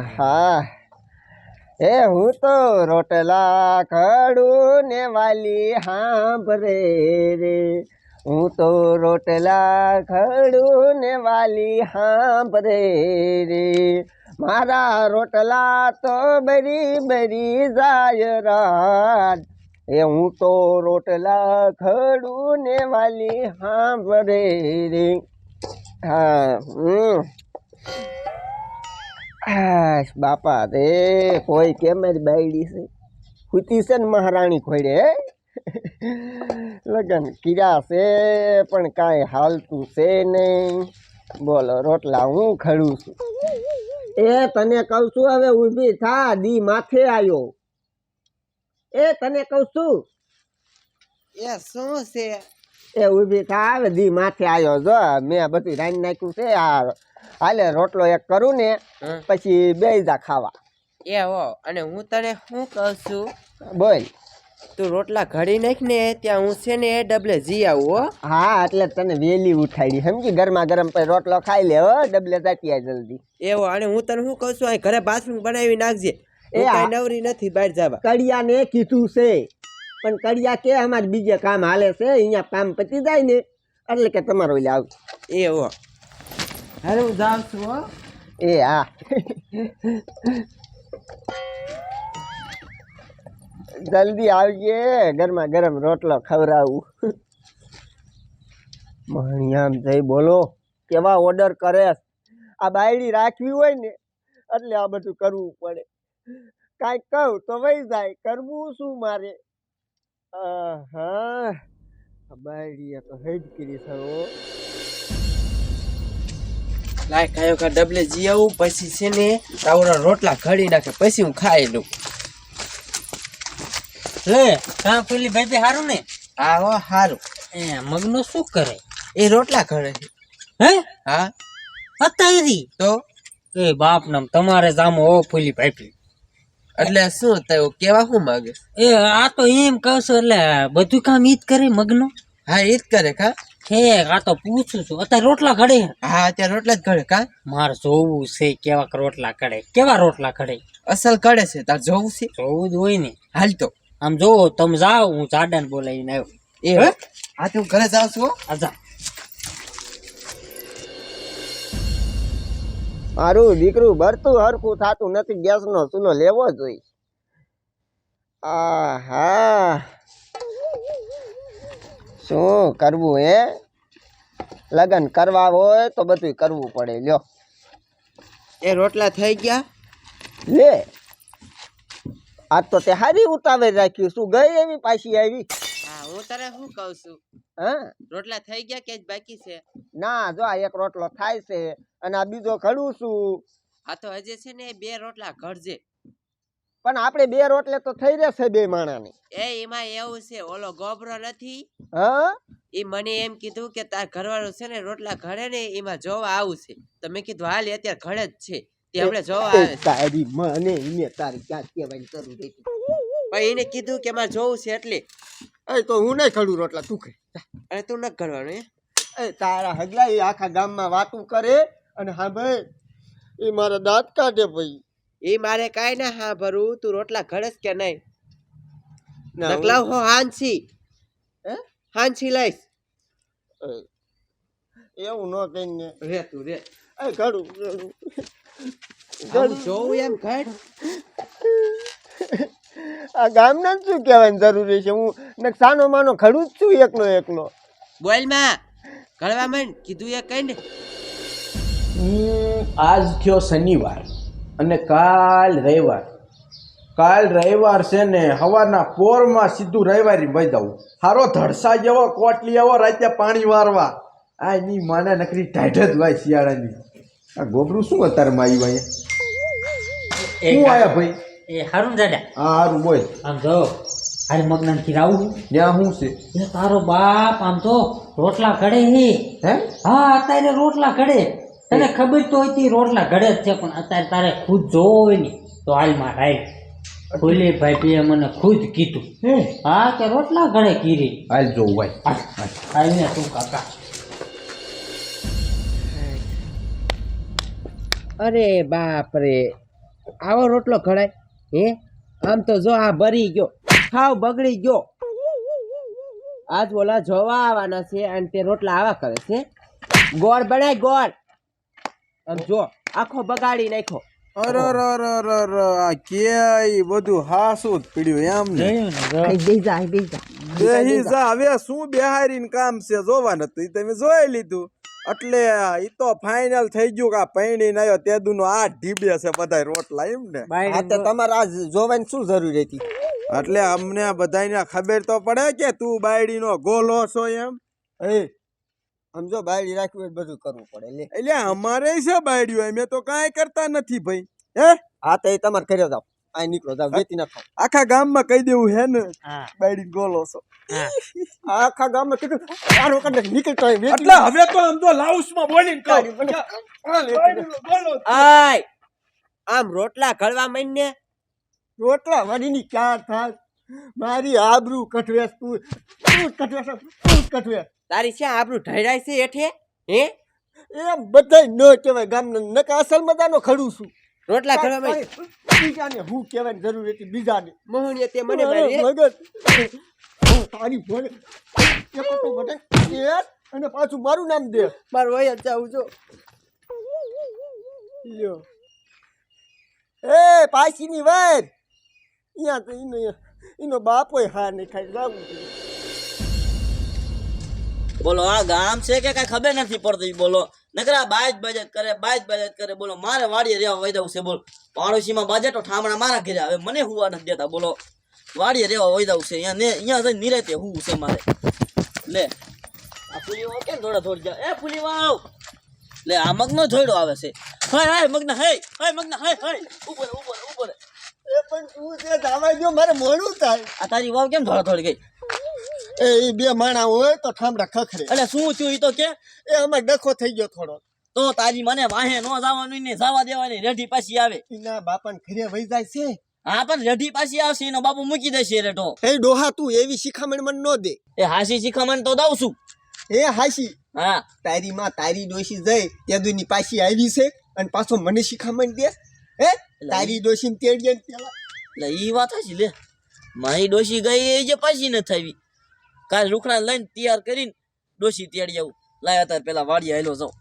આહા એ હું તો રોટલા ખડું ને વાલી હાંભરે રે હું તો રોટલા ખડું ને વાલી હાંભરે રે મારા રોટલા તો બરી બરી જાય રાત એ હું તો રોટલા ખડું ને વાલી હાંભરે રે હા હમ હાશ બાપા રે કોઈ કેમ મારી બાયડી છે? હુતી છે ને મહારાણી ખોડે હે? લગન કીરા છે પણ કાંઈ હાલતું છે નહીં. બોલો રોટલા હું ખડું છું? એ તને કહું છું હવે ઊભી થા દી માથે આવ્યો એ તને કહું છું. એ શું છે? એ ઊભી થા હવે દી માથે આવ્યો જો મેં બધું રાઈ નાખ્યું છે આ હાલે રોટલો એક કરું ને પછી બે જા ખાવા. એ હો અને હું તને શું કહું છું? બોલ. તું રોટલા ઘડી નાખ ને ત્યાં હું છે ને ડબલે જી આવું હો. હા એટલે તને વેલી ઉઠાડી. સમજી ગરમા ગરમ પછી રોટલો ખાઈ લે હો ડબલે જતી આ જલ્દી એવો અને હું તને શું કહું છું અહીં ઘરે બાથરૂમ બનાવી નાખજે. એ નવરી નથી બહાર જવા. કડિયાને કીધું છે. પણ કડિયા કે અમારે બીજે કામ હાલે છે અહીંયા કામ પતી જાય ને એટલે કે તમારો એટલે આવ એ હો. અરે હું જાઉં છું એ, હા. જલ્દી આવજે, ગરમા ગરમ રોટલો ખવડાવું. મણિયામ જઈ બોલો, કેવા ઓર્ડર કરે? આ બાયડી રાખવી હોય ને, એટલે આ બધું કરવું પડે. કાંઈક કહું તો વહી જાય, કરવું શું મારે? હા બાયડીએ તો હેજ કરી હો. લાય કાયો કા ડબલે જી આવું પછી છે ને તાવરા રોટલા ઘડી નાખે પછી હું ખાઈ લઉં. લે કાં પેલી ભાઈ હારું ને? હા હો એ મગનો શું કરે? એ રોટલા ઘડે હે? હા. અત્યારે? તો? એ બાપ નામ તમારે જામો ઓ ફૂલી ભાઈ એટલે શું થયું? કેવા શું માંગે? એ આ તો એમ કહું છું એટલે બધું કામ ઈ જ કરે મગનો? હા ઈદ જ કરે કા? હે આ તો પૂછું છું. અત્યારે રોટલા ઘડે? હા અત્યારે રોટલા જ ઘડે કા? મારે જોવું છે કેવા રોટલા ઘડે. કેવા રોટલા ઘડે? અસલ ઘડે છે તાર જોવું છે? જોવું જ હોય ને. હાલ તો. આમ જોવો તમે જાઓ હું જાડાને બોલાવીને આવ્યો. એ હા? તો ઘરે જાઉં છું? આજા મારું દીકરું ભરતું હરખું થતું નથી ગેસનો ચૂલો લેવો જોઈએ આહા. શું કરવું એ લગન કરવા હોય તો બધું કરવું પડે લ્યો. એ રોટલા થઈ ગયા? લે. આ તો તે હારી ઉતાવળ રાખ્યું. શું ગઈ એવી પાછી આવી? હા હું તને શું કહું છું? હા? રોટલા થઈ ગયા કે જ બાકી છે? ના જો આ એક રોટલો થાય છે અને આ બીજો ઘડું છું. આ તો હજી છે ને બે રોટલા ઘડજે. પણ આપણે બે રોટલે તો થઈ રહેશે બે માણાની. એ એમાં એવું છે ઓલો ગોબરો નથી? હા? એ મને એમ કીધું કે તાર ઘરવાળું છે ને રોટલા ઘડે ને એમાં જોવા આવું છે. તો મેં કીધું હાલ અત્યારે ઘડે જ છે. તે આપણે જોવા આવે તારી મને એને તારી ક્યાં કહેવાની જરૂર હતી? પણ એને કીધું કે મારે જોવું છે એટલે. એ તો હું નહીં ખડું રોટલા તું ખે અને તું ન ઘડવાનું એ તારા હગલા એ આખા ગામમાં વાતું કરે અને હા ભાઈ એ મારા દાંત કાઢે ભાઈ. એ મારે કાંઈ ના હા ભરું તું રોટલા ઘડસ કે નહીં? ના, નકલાવ હો હાંસી. હે? હાંસી લઈશ. એવું ન કહીને રે તું રે. એ ઘડું ઘડું. જોવું એમ ઘડ. આ ગામના જ શું કહેવાની જરૂરી છે? હું ને સાનો માનો ખડું જ છું એકલો એકલો બોલમાં. ઘડવા માંડ. કીધું એ કઈ ને. આજ થયો શનિવાર. અને કાલ રવિવાર. કાલ રવિવાર છે ને સવારના પોરમાં સીધું રવિવારી વહી જવું હારો ધડસા જેવો કોટલી આવો રાતે પાણી વારવા. આ એની માને નકરી ટાઈટ જ ભાઈ શિયાળાની. આ ગોબરું શું અત્યારે માં આવ્યું અહીંયા? શું આવ્યા ભાઈ? એ હારું જાડા હા હારું બોલ. આમ જો હારી મગના થી રાવું ત્યાં શું છે? તારો બાપ આમ તો રોટલા ઘડે હે? હા અત્યારે રોટલા ઘડે. તને ખબર તો હતી રોટલા ઘડે જ છે પણ અત્યારે તારે ખુદ જોવો હોય ને તો હાલમાં રાઈટ ખુલી ભાઈ મને ખુદ કીધું. હા. કે રોટલા ઘડે કીરી. હાલ જોવું ભાઈ હાલ, હાલ. ને તું કાકા. અરે બાપ રે. આવો રોટલો ઘડાય. હે? આમ તો જો આ ભરી ગયો. ખાવ બગડી ગયો. આજ ઓલા જોવા આવવાના છે અને તે રોટલા આવા કરે છે. ગોળ બનાય ગોળ. આમ જો આખો બગાડી નાખ્યો. અરે અરે અરે અરે અરે આ ક્યાંય બધું હાસું જ પીડ્યું એમ ને? જોયું ને જો. બેજા બેજા બેહી જા. હવે શું બેહારીને કામ છે જોવા નતું તમે જોઈ લીધું. એટલે ઈ તો ફાઇનલ થઈ ગયું કે આ પૈણી આવ્યો તેદુનો આ ઢીબે છે બધાય રોટલા એમ ને? આ તો તમારે આ જોવાની શું જરૂર હતી? એટલે અમને બધાને ખબર તો પડે કે તું બાયડીનો ગોલો છો એમ? એ સમજો બાયડી રાખવી હોય બધું કરવું પડે. લે. એટલે અમારે છે બાયડીઓ અમે તો કાંઈ કરતા નથી ભાઈ. હે? હા તો એ તમારે કર્યો જાવ આ નીકળો જાવ વેતી નાખો. આખા ગામમાં કહી દેવું હે ને બાયડી ગોલો છો. આખા ગામમાં કીધું આરો કને નીકળતો હોય એટલે હવે તો આમ તો લાઉસમાં બોલીને કહું. આય આમ રોટલા ઘડવા માંડને? રોટલા વડીની ચાર થાય? મારી આબરૂ કઠવેસ તું તું કઠવેસ જ તારી છે આપણું ઢળાય છે હેઠે હે? એમ બધાય ન કહેવાય ગામના નકા અસલ મજાનો ખડું છું. રોટલા ઘડવા માંડી બીજાને હું કહેવાની જરૂર હતી બીજાને. મોહણીએ તે મને? મગજ. તારી ભોળે એક પટો બટે એ અને પાછું મારું નામ દે. મારું વય જ જાઉં જો લ્યો. એ પાછીની વાર અહીંયા તો એનો એનો બાપોય હા નહીં ખાઈ જાવું બોલો આ ગામ છે કે કઈ ખબર નથી પડતી? બોલો નકરા બાજ બજેટ કરે બાજ બજેટ કરે બોલો મારે વાડીએ રહેવા વૈદાવ છે બોલો. પાડોશીમાં બાજે તો ઠામણા મારા ઘરે આવે મને હુવા નથી દેતા બોલો. વાડીએ રહેવા વૈદાવ છે અહીંયા ને અહીંયા જઈને નિરાતે હું છે મારે. લે આ ફૂલી વાવ કેમ થોડા થોડી જાય? એ ફૂલી વાવ લે આ મગનો થોડો આવે છે. હાય હાય મગના હાય હાય મગના હાય હાય. ઉપર ઉપર ઉપર એ પણ તું તે દાવા ગયો મારે મોડું થાય. આ તારી વાવ કેમ થોડા થોડી ગઈ? એ બે માણા હોય તો ઠામડા ખખરે. એટલે શું થયું એ તો કે? એ અમાર ડખો થઈ ગયો થોડો તો તારી મને વાહે નો જવાનું ને જવા દેવાની રેઢી પાછી આવે. એના બાપાને ઘરે વહી જાય છે. હા પણ રેઢી પાછી આવશે એનો બાપુ મૂકી દેશે રેટો એ ડોહા તું એવી શિખામણ મને ન દે. એ હાસી શિખામણ તો દઉં છું. એ હાસી. હા. તારી માં તારી ડોશી જઈ તેદુની પાછી આવી છે અને પાછો મને શિખામણ દે. હે? તારી ડોશી તેડીએ ને પેલા. એટલે ઈ વાત હશે લે. મારી ડોશી ગઈ એ જે પાછી નથી આવી. કાલ રૂખડા લઈને તૈયાર કરીને ડોશી તેડી આવું. લાય તાર પેલા વાડીએ હેલો જાઉં.